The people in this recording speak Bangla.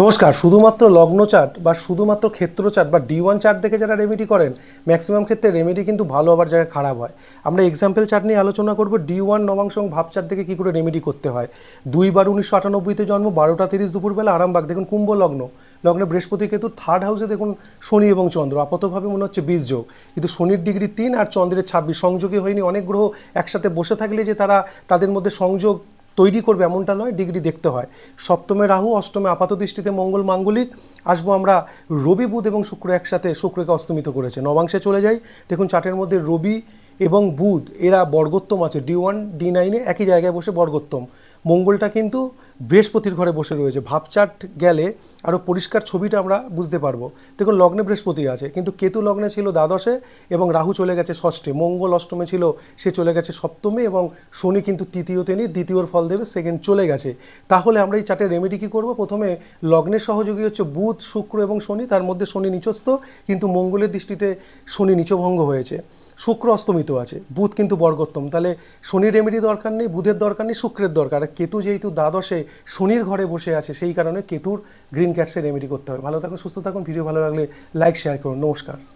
নমস্কার, শুধুমাত্র লগ্ন চার্ট বা শুধুমাত্র ক্ষেত্র চার্ট বা ডি ওয়ান চার্ট দেখে যারা রেমেডি করেন ম্যাক্সিমাম ক্ষেত্রে রেমেডি কিন্তু ভালো আবার জায়গায় খারাপ হয়। আমরা এক্সাম্পল চার্ট নিয়ে আলোচনা করব ডি ওয়ান নবাংশ এবং ভাব চার্ট দেখে কী করে রেমেডি করতে হয়। দুই বার উনিশশো আটানব্বইতে জন্ম, বারোটা তিরিশ দুপুরবেলা, আরামবাগ। দেখুন, কুম্ভ লগ্ন। লগ্নে বৃহস্পতি কেতু থার্ড হাউসে দেখুন, শনি এবং চন্দ্র। আপাতভাবে মনে হচ্ছে বিশ যোগ। কিন্তু শনির ডিগ্রি তিন আর চন্দ্রের ছাব্বিশ। সংযোগী হয়নি, অনেক গ্রহ একসাথে বসে থাকলে যে তারা তাদের মধ্যে সংযোগ তৈরি করবে এমনটা নয়, ডিগ্রি দেখতে হয়। সপ্তমে রাহু, অষ্টমে আপাত দৃষ্টিতে মঙ্গল মাঙ্গলিক। আসব আমরা রবি, বুধ এবং শুক্র একসাথে, শুক্রকে অস্তমিত করেছে। নবাংশে চলে যাই। দেখুন চার্টের মধ্যে রবি এবং বুধ, এরা বর্গোত্তম আছে। ডি ওয়ান, ডি নাইনে একই জায়গায় বসে বর্গোত্তম। মঙ্গলটা কিন্তু বৃহস্পতির ঘরে বসে রয়েছে। ভাবচাট গেলে আরও পরিষ্কার ছবিটা আমরা বুঝতে পারব। দেখুন, লগ্নে বৃহস্পতি আছে, কিন্তু কেতু লগ্নে ছিল দ্বাদশে এবং রাহু চলে গেছে ষষ্ঠে। মঙ্গল অষ্টমে ছিল, সে চলে গেছে সপ্তমে এবং শনি কিন্তু তৃতীয়তে নেই, দ্বিতীয়র ফল দেবে, সেকেন্ড চলে গেছে। তাহলে আমরা এই চার্টের রেমেডি কী করব? প্রথমে লগ্নের সহযোগী হচ্ছে বুধ, শুক্র এবং শনি, তার মধ্যে শনি নিচস্থ, কিন্তু মঙ্গলের দৃষ্টিতে শনি নিচভঙ্গ হয়েছে। শুক্র অস্তমিত আছে, বুধ কিন্তু বর্গোত্তম। তাহলে শনির রেমেডি দরকার নেই, বুধের দরকার নেই, শুক্রের দরকার। আর কেতু যেহেতু দ্বাদশে, শনির ঘরে বসে আছে, সেই কারণে কেতুর গ্রিন ক্যাটসের রেমেডি করতে হবে। ভালো থাকুন, সুস্থ থাকুন, ভিডিও ভালো লাগলে লাইক শেয়ার করুন। নমস্কার।